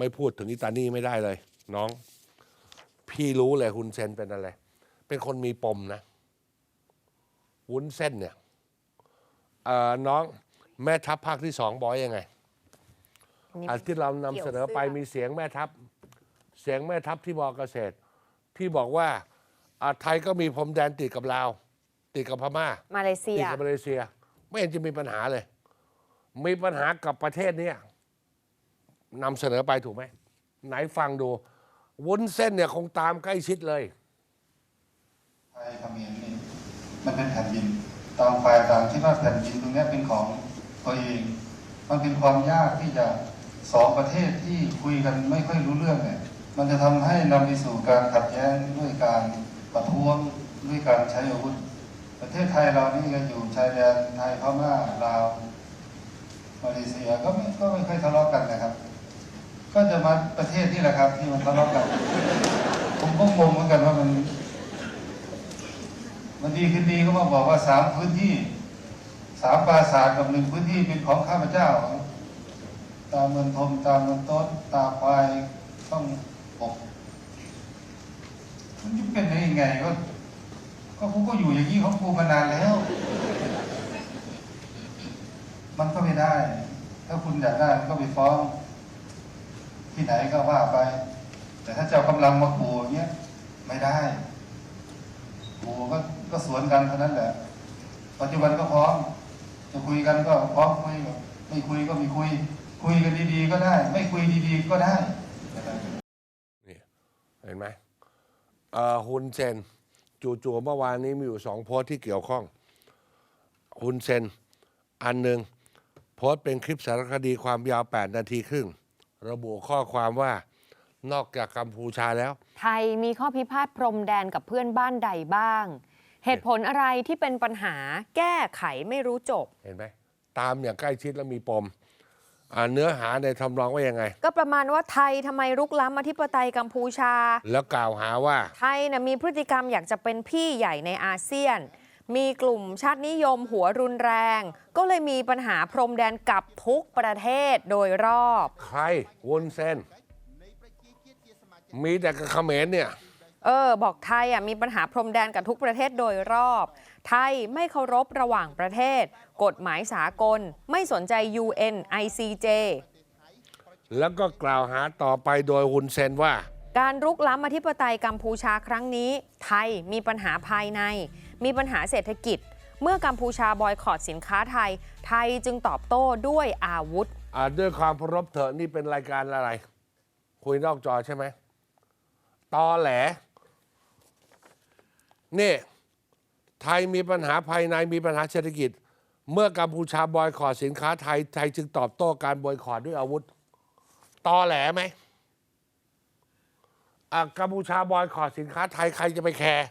ไม่พูดถึงอิตาลีไม่ได้เลย น้อง พี่รู้เลยฮุนเซนเป็นอะไร เป็นคนมีปมนะวุ้นเส้นเนี่ยเอ่อน้องแม่ทัพภาคที่สองบอกยังไงอันนี้อันที่เรานำเสนอไปเกี่ยวเสื้อมีเสียงแม่ทัพ เสียงแม่ทัพที่บอกเกษตร ที่บอกว่าอ่าไทยก็มีพรมแดนติดกับลาวติดกับพม่า มาเลเซียติดกับมาเลเซีย ไม่เห็นจะมีปัญหาเลย มีปัญหากับประเทศเนี้ย นำเสนอไปถูกไหม ไหนฟังดู วุ้นเส้นเนี่ยคงตามใกล้ชิดเลย ไทยเขมรนี่มันเป็นแผ่นดินต่างฝ่ายต่างคิดว่าแผ่นดินตรงเนี้ยเป็นของตัวเอง มันเป็นความยากที่จะสองประเทศที่คุยกันไม่ค่อยรู้เรื่องเนี่ย มันจะทำให้นำไปสู่การขัดแย้งด้วยการประท้วงด้วยการใช้อาวุธ ประเทศไทยเรานี่ก็อยู่ชายแดนไทยพม่าลาวมาเลเซียก็ไม่ก็ไม่ค่อยทะเลาะกันนะครับ ก็จะมาประเทศนี่แหละครับ ที่มันทะเลาะกัน ผมก็งงเหมือนกันว่ามัน มันดีขึ้นดีก็มาบอกว่าสามพื้นที่สามปราสาทกับหนึ่งพื้นที่เป็นของข้าพเจ้า ตามเมืองทมตามเมืองต้นตาควายต้องบกมันจะเป็นได้ยังไงก็ก็กูก็อยู่อย่างนี้ของกูมานานแล้ว มันก็ไม่ได้ ถ้าคุณอยากได้ก็ไปฟ้อง ที่ไหนก็ว่าไป แต่ถ้าจะเอากำลังมาขู่อย่างเงี้ยไม่ได้โอ้ก็ก็สวนกันเท่านั้นแหละ ปัจจุบันก็พร้อม จะคุยกันก็พร้อมคุยไม่คุยก็ม่คุย คุยกันดีๆก็ได้ ไม่คุยดีๆก็ได้นี่เห็นไหมเอ่อฮุนเซนจู่ๆเมื่อวานนี้มีอยู่สองโพสที่เกี่ยวข้องฮุนเซน อันหนึ่งโพสเป็นคลิปสารคดีความยาว 8 นาทีครึ่ง ระบุข้อความว่านอกจากกัมพูชาแล้ว ไทยมีข้อพิพาทพรมแดนกับเพื่อนบ้านใดบ้าง เหตุผลอะไรที่เป็นปัญหาแก้ไขไม่รู้จบ เห็นไหมตามอย่างใกล้ชิดแล้วมีปมอ่าเนื้อหาในทำรองว่ายังไง ก็ประมาณว่าไทยทำไมรุกล้ำอธิปไตยกัมพูชา แล้วกล่าวหาว่า ไทยนะมีพฤติกรรมอยากจะเป็นพี่ใหญ่ในอาเซียน มีกลุ่มชาตินิยมหัวรุนแรง ก็เลยมีปัญหาพรมแดนกับทุกประเทศโดยรอบ ใครวุนเซนมีแต่กับเขมรเนี่ย เออ บอกไทยอะมีปัญหาพรมแดนกับทุกประเทศโดยรอบ ไทยไม่เคารพระหว่างประเทศ กฎหมายสากล ไม่สนใจ UN ICJ แล้วก็กล่าวหาต่อไปโดยฮุนเซนว่า การรุกล้ำอธิปไตยกัมพูชาครั้งนี้ ไทยมีปัญหาภายใน มีปัญหาเศรษฐกิจ เมื่อกัมพูชาบอยคอรดสินค้าไทย ไทยจึงตอบโต้ด้วยอาวุธ อ่าด้วยความเคารพเถอะนี่เป็นรายการอะไร คุยนอกจอใช่ไหมตอแหล นี่ ไทยมีปัญหาภายในมีปัญหาเศรษฐกิจ เมื่อกัมพูชาบอยคอรดสินค้าไทย ไทยจึงตอบโต้การบอยคอรดด้วยอาวุธ ตอแหลไหมอะกัมพูชาบอยคอรดสินค้าไทยใครจะไปแคร์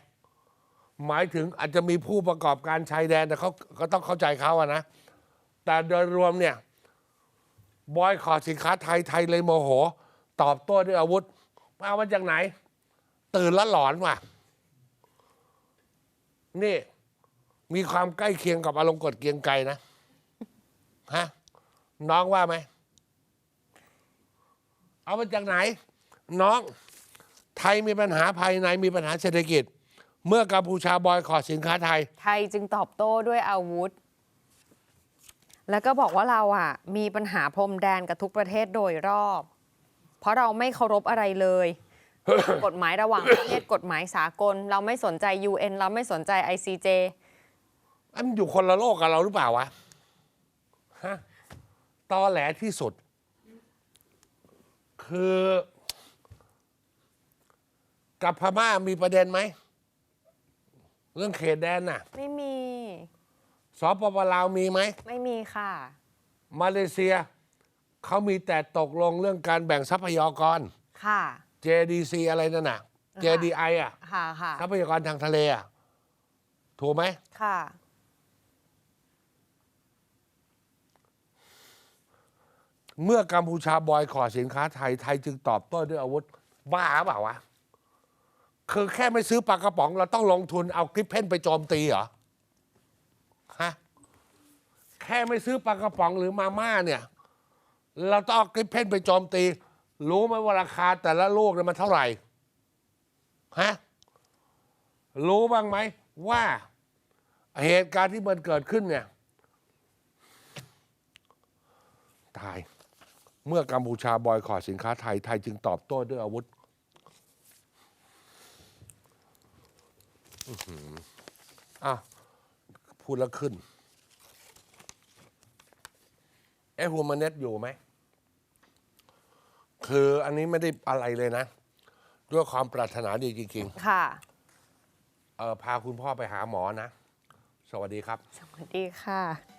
หมายถึงอาจจะมีผู้ประกอบการชายแดนแต่เขาก็ต้องเข้าใจเขาอะนะ แต่โดยรวมเนี่ยบอยขอสินค้าไทยไทยเลยโมโห ตอบโต้ด้วยอาวุธเอามาจากไหน ตื่นแล้วหลอนว่ะ นี่ มีความใกล้เคียงกับอารมณ์กดเกียงไกรนะฮะน้องว่าไหม เอามาจากไหน น้อง ไทยมีปัญหาภายในมีปัญหาเศรษฐกิจ เมื่อกัมพูชาบอยขอรดสินค้าไทย ไทยจึงตอบโต้ด้วยอาวุธ แล้วก็บอกว่าเราอะ มีปัญหาพรมแดนกับทุกประเทศโดยรอบ เพราะเราไม่เคารพอะไรเลย กฎหมายระหว่างประเทศกฎหมายสากล เราไม่สนใจ UN เราไม่สนใจ ICJ อันอยู่คนละโลกกับเราหรือเปล่าวะฮะตอแหลที่สุด คือ กับพม่ามีประเด็นไหม เรื่องเขตแดนน่ะไม่มี สปปลาวมีไหม ไม่มีค่ะ มาเลเซีย เขามีแต่ตกลงเรื่องการแบ่งทรัพยากร ค่ะ JDC อะไรนั่นน่ะค่ะ JDI อะ ค่ะค่ะทรัพยากรทางทะเลอะ ถูกไหม ค่ะ เมื่อกัมพูชาบอยขอรดสินค้าไทย ไทยจึงตอบโต้ด้วยอาวุธ บ้าเปล่าวะ คือแค่ไม่ซื้อปลากระป๋องเราต้องลงทุนเอากริปเพนไปโจมตีเหรอฮะแค่ไม่ซื้อปลากระป๋องหรือมาม่าเนี่ย เราต้องเอากริปเพนไปโจมตี รู้ไหมว่าราคาแต่ละลูกเนี่ยมันเท่าไหร่ฮะรู้บ้างไหมว่าเหตุการณ์ที่มันเกิดขึ้นเนี่ย ตาย เมื่อกัมพูชาบอยคอรสินค้าไทย ไทยจึงตอบโต้ด้วยอาวุธอื้อหืออ้าว พูดแล้วขึ้นเอ้ฮูมาเน็ตอยู่ไหม คืออันนี้ไม่ได้อะไรเลยนะ ด้วยความปรารถนาดีจริงค่ะๆเออพาคุณพ่อไปหาหมอนะ สวัสดีครับ สวัสดีค่ะ